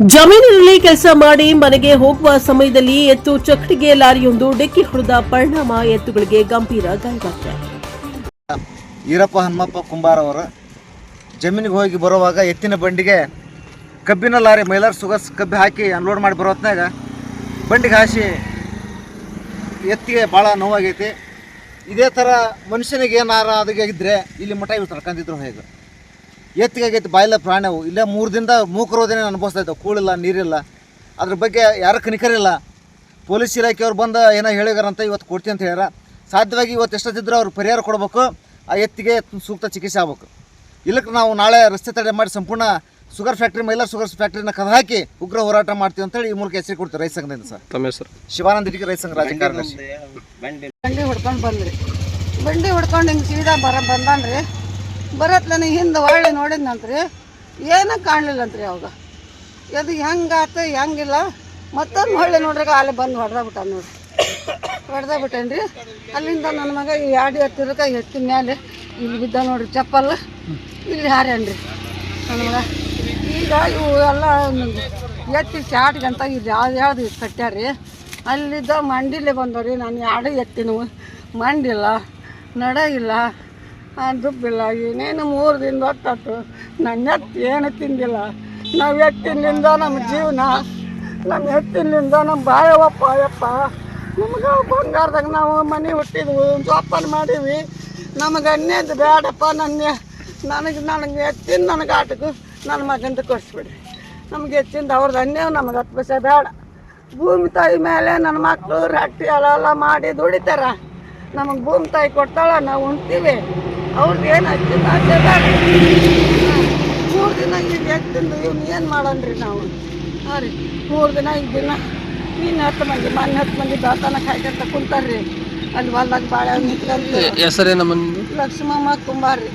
ಜಮೀನಿನಲ್ಲಿ ಕೆಲಸ ಮಾಡಿ ಮನೆಗೆ ಹೋಗುವ ಸಮಯದಲ್ಲಿ ಎತ್ತು ಚಕ್ರಿಗೆ ಲಾರಿಯೊಂದು ಡಿಕ್ಕಿ ಹೊಡೆದ ಪರಿಣಾಮ ಎತ್ತುಗಳಿಗೆ ಗಂಭೀರ ಗಾಯವಾಗಿದೆ ಈರಪ್ಪ ಹನುಮಪ್ಪ ಕುಂಬಾರ ಅವರು ಜಮೀನಿಗೆ ಹೋಗಿ ಬರುವಾಗ ಎತ್ತಿನ ಬಂಡಿಗೆ ಕಬ್ಬಿನ ಲಾರಿ, ಮೈಲಾರ್ ಸುಗರ್ಸ್ ಕಬ್ಬಿ ಹಾಕಿ ಅನ್ಲೋಡ್ ಮಾಡಿ ಬರೋ ಹೊತ್ನಾಗ ಬಂಡಿಗೆ ಹಾಸಿ ಎತ್ತಿಗೆ ಭಾಳ ನೋವಾಗೈತಿ. ಇದೇ ಥರ ಮನುಷ್ಯನಿಗೆ ಏನಾರ ಇದ್ದರೆ ಇಲ್ಲಿ ಮಠ ಇವ್ರು ತಡ್ಕೊಂಡಿದ್ರು ಹೇಗೆ? ಎತ್ತಿಗೆ ಆಗೈತೆ ಬಾಯಿಲ್ಲ ಪ್ರಾಣವು. ಇಲ್ಲೇ ಮೂರು ದಿನದ ಮೂಕರೋದನೆ ಅನುಭವಿಸ್ತಾ ಇದ್ದಾವೆ. ಕೂಳಿಲ್ಲ ನೀರಿಲ್ಲ. ಅದ್ರ ಬಗ್ಗೆ ಯಾರು ಕನಿಕರಿಲ್ಲ. ಪೊಲೀಸ್ ಇಲಾಖೆಯವ್ರು ಬಂದು ಏನೋ ಹೇಳಿದಾರಂತ ಇವತ್ತು ಕೊಡ್ತೀನಿ ಅಂತ ಹೇಳ್ಯಾರ. ಸಾಧ್ಯವಾಗಿ ಇವತ್ತು ಎಷ್ಟೊತ್ತಿದ್ರು ಅವ್ರು ಪರಿಹಾರ ಕೊಡಬೇಕು. ಆ ಎತ್ತಿಗೆ ಸೂಕ್ತ ಚಿಕಿತ್ಸೆ ಆಗ್ಬೇಕು. ಇಲ್ಲಕ್ಕೆ ನಾವು ನಾಳೆ ರಸ್ತೆ ತಡೆ ಮಾಡಿ ಸಂಪೂರ್ಣ ಶುಗರ್ ಫ್ಯಾಕ್ಟ್ರಿ ಮೈಲಾರ್ ಶುಗರ್ ಫ್ಯಾಕ್ಟ್ರಿನ ಕದ ಹಾಕಿ ಉಗ್ರ ಹೋರಾಟ ಮಾಡ್ತೀವಿ ಅಂತೇಳಿ ಈ ಮೂಲಕ ಹೆಸರು ಕೊಡ್ತೀವಿ ರೈತ ಸಂಘದಿಂದ ಸರ್. ತಮ್ಮ ಹೆಸರು? ಶಿವಾನಂದ ಇಟ್ಟಿಗೆ ರೈತ ಸಂಘ ರಾಜ್ಯ ಕಾರ್ಯದರ್ಶಿ. ಬಂಡಿ ಹೊಡ್ಕೊಂಡು ಬಂದ್ರಿ. ಬಂಡಿ ಹೊಡ್ಕೊಂಡು ಹಿಂಗೆ ಸೀದಾ ಬರ ಬಂದಾನ್ರಿ. ಬರತ್ಲನ ಹಿಂದೆ ಹೊಳ್ಳಿ ನೋಡಿದ್ನಂತ್ರಿ, ಏನೂ ಕಾಣಲಿಲ್ಲಂತ್ರಿ ಅವಾಗ. ಅದು ಹೆಂಗಾತು, ಹೆಂಗಿಲ್ಲ, ಮತ್ತೊಂದು ಹೊಳ್ಳಿ ನೋಡ್ರಿ ಅಲ್ಲಿ ಬಂದು ಹೊಡೆದ ಬಿಟ್ಟ ನೋಡ್ರಿ. ಹೊಡೆದ ಬಿಟ್ಟೇನ್ರಿ ಅಲ್ಲಿಂದ ನನ್ನ ಮಗ ಈ ಎರಡು ಎತ್ತಿರಕ ಎತ್ತಿನ ಮೇಲೆ ಇಲ್ಲಿ ಬಿದ್ದ ನೋಡ್ರಿ ಚಪ್ಪಲ್ಲ ಇಲ್ಲಿ ಹಾರ್ಯಾನ್ರಿ ನನ್ನ ಮಗ. ಈಗ ಇವು ಎಲ್ಲ ಎತ್ತಿ ಚಾಟ್ಗಂತ ಇಲ್ಲಿ ಯಾವ್ದು ಯಾವ್ದು ಕಟ್ಟ್ಯಾರಿ ಅಲ್ಲಿದ್ದ ಮಂಡಿಲೆ ಬಂದವ್ರಿ, ನಾನು ಎರಡು ಎತ್ತಿನವು. ಮಂಡಿಲ್ಲ, ನಡ ಇಲ್ಲ. ದುಬ್ಬಿಲ್ಲ ಏನೇನು ಮೂರು ದಿನ ಹೊತ್ತಾತು ನನ್ನ ಎತ್ತು ಏನು ತಿಂದಿಲ್ಲ. ನಾವು ಎತ್ತಿನಿಂದ ನಮ್ಮ ಜೀವನ ನಮ್ಮ ಎತ್ತಿನಿಂದ ನಮ್ಮ ಬಾಯವಪ್ಪ ಯಪ್ಪ ನಮ್ಗೆ ಬಂಗಾರದಾಗ ನಾವು ಮನೆ ಹುಟ್ಟಿದ್ವು, ಜೋಪಾನ ಮಾಡೀವಿ ನಮಗೆ ಅನ್ನೇದು ಬೇಡಪ್ಪ ನನ್ನ ನನಗೆ ನನಗೆ ಎತ್ತಿನ ನನಗೆ ಆಟಕ್ಕೂ ನನ್ನ ಮಗಂತ ಕೊಡಿಸ್ಬಿಡಿ. ನಮ್ಗೆ ಎತ್ತಿಂದ ಅವ್ರದ್ದು ಅನ್ಯ ನಮಗೆ ಹತ್ತು ಪೈಸೆ ಬೇಡ ಭೂಮಿ ತಾಯಿ ಮೇಲೆ ನನ್ನ ಮಕ್ಕಳು ರಟ್ಟಿ ಎಲ್ಲ ಮಾಡಿ ದುಡಿತಾರ. ನಮಗೆ ಭೂಮಿ ತಾಯಿ ಕೊಡ್ತಾಳ, ನಾವು ಉಣ್ತೀವಿ. ಅವ್ರದ್ದು ಏನು ಹಚ್ಚಿದ ಆಸೆ ಬೇಡ ಮೂರು ದಿನ ಈಗ ಎತ್ತಿಂದು ಇವ್ನು ಏನು ಮಾಡೋಣ್ರಿ ನಾವು? ಹಾಂ ರೀ ಮೂರು ದಿನ ಈಗ ದಿನ ಇನ್ನು ಹತ್ತು ಮಂದಿ ಮೊನ್ನೆ ಹತ್ತು ಮಂದಿ ದಾತನ ಕಾಯ್ಕೊಂತ ಕುಂತಾರ್ರಿ. ಅಲ್ಲಿ ಹೊಲ್ದಾಗ ಬಾಳೆ ನಿಂತ್ಕೊಂತ. ಹೆಸರೇನ ಮಂದಿ ಲಕ್ಷ್ಮಮ್ಮ ಕುಂಬಾರ್ರಿ.